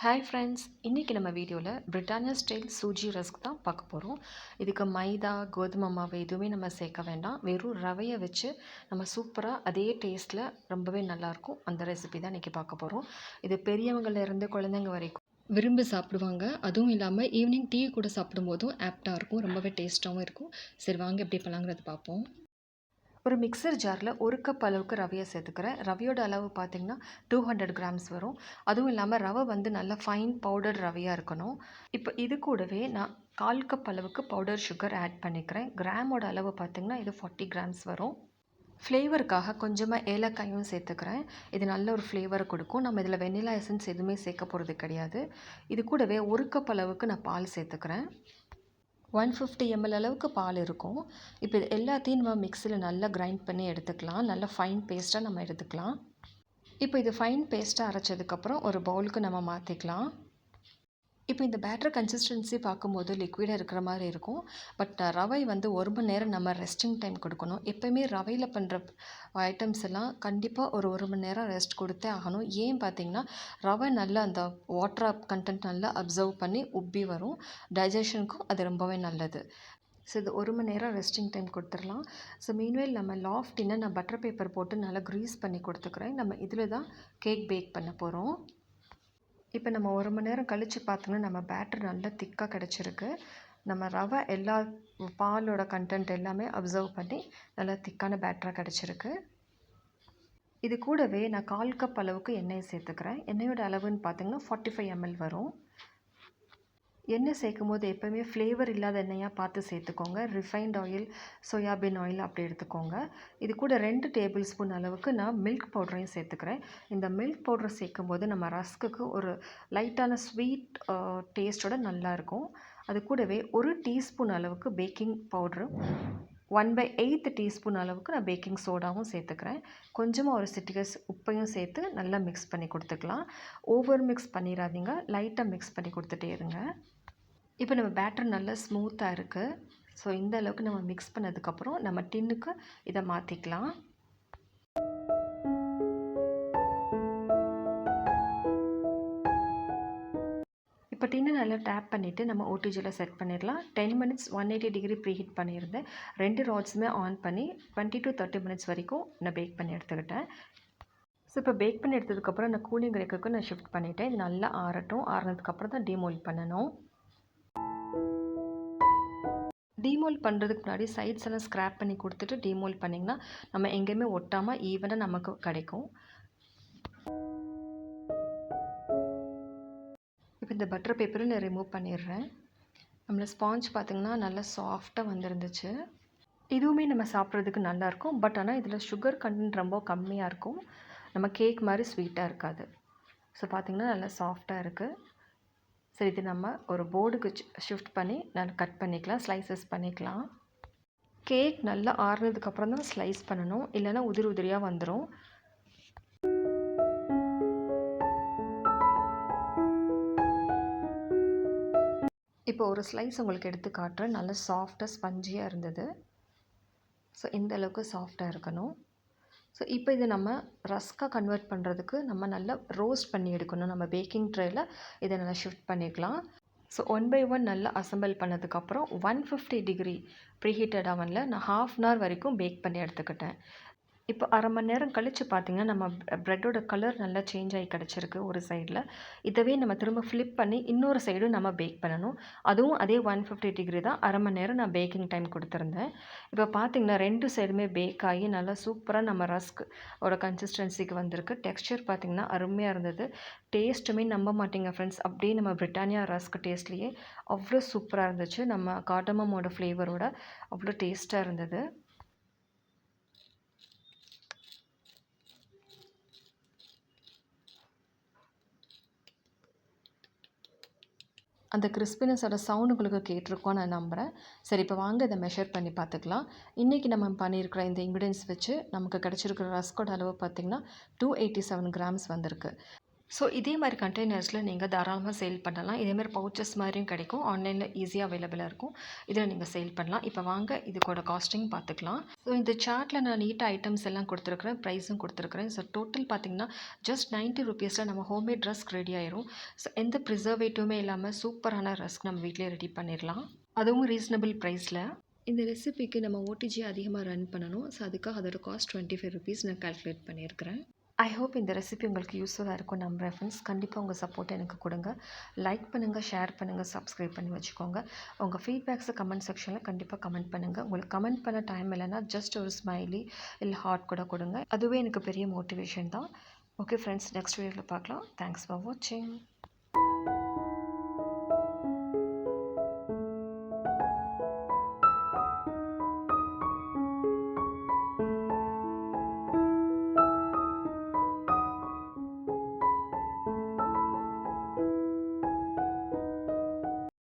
Hi friends இன்றைக்கி நம்ம வீடியோவில் பிரிட்டானியா ஸ்டைல் சூஜி ரஸ்க் தான் பார்க்க போகிறோம் இதுக்கு மைதா கோதுமை மாவு எதுவுமே நம்ம சேர்க்க வேண்டாம். வெறும் ரவையை வச்சு நம்ம சூப்பராக அதே டேஸ்ட்டில் ரொம்பவே நல்லாயிருக்கும் அந்த ரெசிபி தான் இன்றைக்கி பார்க்க போகிறோம் இது பெரியவங்கள்லேருந்து குழந்தைங்க வரைக்கும் விரும்பி சாப்பிடுவாங்க. அதுவும் இல்லாமல் ஈவினிங் டீ கூட சாப்பிடும்போதும் ஆப்டாக இருக்கும். ரொம்பவே டேஸ்ட்டாகவும் இருக்கும். சரி வாங்க எப்படி பண்ணலாங்கிறது பார்ப்போம். ஒரு மிக்சர் ஜாரில் ஒரு கப் அளவுக்கு ரவையை சேர்த்துக்கிறேன். ரவையோட அளவு பார்த்திங்கன்னா டூ ஹண்ட்ரட் கிராம்ஸ் வரும். அதுவும் இல்லாமல் ரவை வந்து நல்லா ஃபைன் பவுடர் ரவையாக இருக்கணும். இப்போ இது கூடவே நான் கால் கப் அளவுக்கு பவுடர் சுகர் ஆட் பண்ணிக்கிறேன். கிராமோட அளவு பார்த்திங்கன்னா இது ஃபார்ட்டி கிராம்ஸ் வரும். ஃப்ளேவருக்காக கொஞ்சமாக ஏலக்காயும் சேர்த்துக்கிறேன். இது நல்ல ஒரு ஃப்ளேவரை கொடுக்கும். நம்ம இதில் வெண்ணிலா எசன்ஸ் எதுவுமே சேர்க்க போகிறது கிடையாது. இது கூடவே ஒரு கப் அளவுக்கு நான் பால் சேர்த்துக்கிறேன். ஒன் ஃபிஃப்டி எம்எல் அளவுக்கு பால் இருக்கும். இப்போ இது எல்லாத்தையும் நம்ம மிக்சியில் நல்லா கிரைண்ட் பண்ணி எடுத்துக்கலாம். நல்லா ஃபைன் பேஸ்ட்டாக நம்ம எடுத்துக்கலாம். இப்போ இது ஃபைன் பேஸ்ட்டாக அரைச்சதுக்கப்புறம் ஒரு பவுலுக்கு நம்ம மாற்றிக்கலாம் இப்போ இந்த பேட்டர் கன்சிஸ்டன்சி பார்க்கும்போது லிக்விடாக இருக்கிற மாதிரி இருக்கும். பட் ரவை வந்து ஒரு மணி நேரம் நம்ம ரெஸ்டிங் டைம் கொடுக்கணும். எப்போயுமே ரவையில் பண்ணுற ஐட்டம்ஸ் எல்லாம் கண்டிப்பாக ஒரு ஒரு மணி நேரம் ரெஸ்ட் கொடுத்தே ஆகணும். ஏன் பார்த்தீங்கன்னா ரவை நல்லா அந்த வாட்டர் கண்டென்ட் நல்லா அப்சர்வ் பண்ணி உப்பி வரும். டைஜஷனுக்கும் அது ரொம்பவே நல்லது. ஸோ இது ஒரு மணி நேரம் ரெஸ்டிங் டைம் கொடுத்துடலாம். ஸோ மீன்வேல் நம்ம லாஃப்டின்னு நான் பட்டர் பேப்பர் போட்டு நல்லா க்ரீஸ் பண்ணி கொடுத்துக்கிறேன். நம்ம இதில் தான் கேக் பேக் பண்ண போகிறோம் இப்போ நம்ம ஒரு மணி நேரம் கழித்து பார்த்தோங்கன்னா நம்ம பேட்டர் நல்லா திக்காக கிடச்சிருக்கு. நம்ம ரவை எல்லா பாலோட கண்டென்ட் எல்லாமே அப்சர்வ் பண்ணி நல்லா திக்கான பேட்டராக கிடச்சிருக்கு. இது கூடவே நான் கால் கப் அளவுக்கு எண்ணெயை சேர்த்துக்கிறேன். எண்ணெயோட அளவுன்னு பார்த்தீங்கன்னா ஃபார்ட்டி ஃபைவ் எம்எல் வரும். எண்ணெய் சேர்க்கும் போது எப்போவுமே ஃப்ளேவர் இல்லாத எண்ணெயாக பார்த்து சேர்த்துக்கோங்க. ரிஃபைண்ட் ஆயில் சோயாபீன் ஆயில் அப்படி எடுத்துக்கோங்க. இது கூட ரெண்டு டேபிள் ஸ்பூன் அளவுக்கு நான் மில்க் பவுடரையும் சேர்த்துக்கிறேன். இந்த மில்க் பவுடரை சேர்க்கும் போது நம்ம ரஸ்க்குக்கு ஒரு லைட்டான ஸ்வீட் டேஸ்ட்டோட நல்லாயிருக்கும் அது கூடவே ஒரு டீஸ்பூன் அளவுக்கு baking powder one by eight teaspoon அளவுக்கு நான் பேக்கிங் சோடாவும் சேர்த்துக்கிறேன். கொஞ்சமாக ஒரு சிட்டிகஸ் உப்பையும் சேர்த்து நல்லா மிக்ஸ் பண்ணி கொடுத்துக்கலாம். ஓவர் மிக்ஸ் பண்ணிடாதீங்க. லைட்டாக மிக்ஸ் பண்ணி கொடுத்துட்டே இருங்க. இப்போ நம்ம பேட்டர் நல்லா ஸ்மூத்தாக இருக்குது ஸோ இந்த அளவுக்கு நம்ம மிக்ஸ் பண்ணதுக்கப்புறம் நம்ம டின்னுக்கு இதை மாற்றிக்கலாம் இப்போ டின்னு நல்லா டேப் பண்ணிவிட்டு நம்ம ஓடிஜியில் செட் பண்ணிடலாம். Ten minutes one eighty degree preheat பண்ணியிருந்தேன் ரெண்டு ராட்ஸுமே ஆன் பண்ணி டுவெண்ட்டி டு தேர்ட்டி மினிட்ஸ் வரைக்கும் நான் பேக் பண்ணி எடுத்துக்கிட்டேன். ஸோ இப்போ பேக் பண்ணி எடுத்ததுக்கப்புறம் நான் கூலிங் ரேக்குக்கு நான் ஷிஃப்ட் பண்ணிவிட்டேன் இது நல்லா ஆறட்டும். ஆறினதுக்கப்புறம் தான் டிமோல்ட் பண்ணணும். டீமோல் பண்ணுறதுக்கு முன்னாடி சைட்ஸ் எல்லாம் ஸ்க்ராப் பண்ணி கொடுத்துட்டு டீமோல் பண்ணிங்கன்னா நம்ம எங்கேயுமே ஒட்டாமல் ஈவனாக நமக்கு கிடைக்கும். இப்போ இந்த பட்டர் பேப்பரும் நான் ரிமூவ் பண்ணிடுறேன். நம்மளை ஸ்பாஞ்ச் பார்த்திங்கன்னா நல்லா சாஃப்டாக வந்துருந்துச்சு. இதுவுமே நம்ம சாப்பிட்றதுக்கு நல்லாயிருக்கும் பட் ஆனால் இதில் சுகர் கண்டென்ட் ரொம்ப கம்மியாக இருக்கும். நம்ம கேக் மாதிரி ஸ்வீட்டாக இருக்காது. ஸோ பார்த்திங்கன்னா நல்லா சாஃப்டாக இருக்குது சரி இது நம்ம ஒரு போர்டுக்கு ஷிஃப்ட் பண்ணி நான் கட் பண்ணிக்கலாம் ஸ்லைசஸ் பண்ணிக்கலாம். கேக் நல்லா ஆறுனதுக்கப்புறம் தான் ஸ்லைஸ் பண்ணணும். இல்லைன்னா உதிரி உதிரியாக வந்துடும் இப்போ ஒரு ஸ்லைஸ் உங்களுக்கு எடுத்து காட்டுறேன். நல்லா சாஃப்டாக ஸ்பஞ்சியாக இருந்தது. ஸோ இந்த அளவுக்கு சாஃப்டாக இருக்கணும். ஸோ இப்போ இதை நம்ம ரஸ்க்காக கன்வெர்ட் பண்ணுறதுக்கு நம்ம நல்லா ரோஸ்ட் பண்ணி எடுக்கணும். நம்ம பேக்கிங் ட்ரேயில் இதை நல்லா ஷிஃப்ட் பண்ணிக்கலாம். ஸோ ஒன் பை ஒன் நல்லா அசம்பிள் பண்ணதுக்கப்புறம் ஒன் ஃபிஃப்டி டிகிரி ப்ரீஹீட்டட் அவனில் நான் ஹாஃப் அன் ஹவர் வரைக்கும் பேக் பண்ணி எடுத்துக்கிட்டேன். இப்போ அரை மணி நேரம் கழித்து பார்த்திங்கன்னா நம்ம ப்ரெட்டோட கலர் நல்லா சேஞ்ச் ஆகி கிடச்சிருக்கு ஒரு சைடில். இதவே நம்ம திரும்ப ஃப்ளிப் பண்ணி இன்னொரு சைடும் நம்ம பேக் பண்ணணும். அதுவும் அதே ஒன் ஃபிஃப்டி டிகிரி தான் அரை மணி நேரம் நான் பேக்கிங் டைம் கொடுத்துருந்தேன். இப்போ பார்த்திங்கன்னா ரெண்டு சைடுமே பேக் ஆகி நல்லா சூப்பராக நம்ம ரஸ்க் ஒரு கன்சிஸ்டன்சிக்கு வந்திருக்கு. டெக்ஸ்டர் பார்த்திங்கன்னா அருமையாக இருந்தது. டேஸ்ட்டுமே நம்ப மாட்டிங்க ஃப்ரெண்ட்ஸ். அப்படியே நம்ம பிரிட்டானியா ரஸ்க் டேஸ்ட்லேயே அவ்வளோ சூப்பராக இருந்துச்சு. நம்ம காட்டமமோட ஃப்ளேவரோட அவ்வளோ டேஸ்ட்டாக இருந்தது. அந்த கிறிஸ்பினஸோட சவுண்ட் உங்களுக்கு கேட்டிருக்கோம் நான் நம்புகிறேன் சரி இப்போ வாங்க இதை மெஷர் பண்ணி பார்த்துக்கலாம். இன்றைக்கி நம்ம பண்ணியிருக்கிற இந்த இன்க்ரீடியன்ஸ் வச்சு நமக்கு கிடச்சிருக்கிற ரஸ்கோட அளவு பார்த்திங்கன்னா டூ எயிட்டி செவன் கிராம்ஸ் வந்திருக்கு. ஸோ இதே மாதிரி கண்டெய்னர்ஸில் நீங்கள் தாராளமாக சேல் பண்ணலாம். இதேமாதிரி பவுச்சஸ் மாதிரியும் கிடைக்கும். ஆன்லைனில் ஈஸியாக அவைலபிளாக இருக்கும். இதில் நீங்கள் சேல் பண்ணலாம். இப்போ வாங்க இதுக்கோட காஸ்டிங் பார்த்துக்கலாம். ஸோ இந்த சார்ட்டில் நான் நீட்டாக ஐட்டம்ஸ் எல்லாம் கொடுத்துருக்குறேன். ப்ரைஸும் கொடுத்துருக்குறேன். ஸோ டோட்டல் பார்த்தீங்கன்னா ஜஸ்ட் நைன்ட்டி ருபீஸில் நம்ம ஹோம்மேட் ரஸ்க் ரெடி ஆயிரும். ஸோ எந்த ப்ரிசர்வேட்டிவுமே இல்லாமல் சூப்பரான ரஸ்க் நம்ம வீட்டிலே ரெடி பண்ணிடலாம் அதுவும் ரீசனபிள் ப்ரைஸில் இந்த ரெசிபிக்கு நம்ம ஓடிஜி அதிகமாக ரன் பண்ணணும். ஸோ அதுக்காக அதோட காஸ்ட் டுவெண்ட்டி ஃபைவ் ருபீஸ் நான் கால்குலேட் பண்ணியிருக்கிறேன் ஐ ஹோப் இந்த ரெசிபி உங்களுக்கு யூஸ்ஃபுல்லாக இருக்கும். நம்புகிறேன் ஃப்ரெண்ட்ஸ் கண்டிப்பாக உங்கள் சப்போர்ட் எனக்கு கொடுங்க. லைக் பண்ணுங்கள் ஷேர் பண்ணுங்கள் சப்ஸ்கிரைப் பண்ணி வச்சுக்கோங்க. உங்கள் ஃபீட்பேக்ஸை கமெண்ட் செக்ஷனில் கண்டிப்பாக கமெண்ட் பண்ணுங்கள் உங்களுக்கு கமெண்ட் பண்ண டைம் இல்லைன்னா ஜஸ்ட் ஒரு ஸ்மைலி இல்லை ஹார்ட் கூட கொடுங்க. அதுவே எனக்கு பெரிய மோட்டிவேஷன் தான். ஓகே ஃப்ரெண்ட்ஸ் நெக்ஸ்ட் வீடியோவில் பார்க்கலாம். தேங்க்ஸ் ஃபார் வாட்சிங்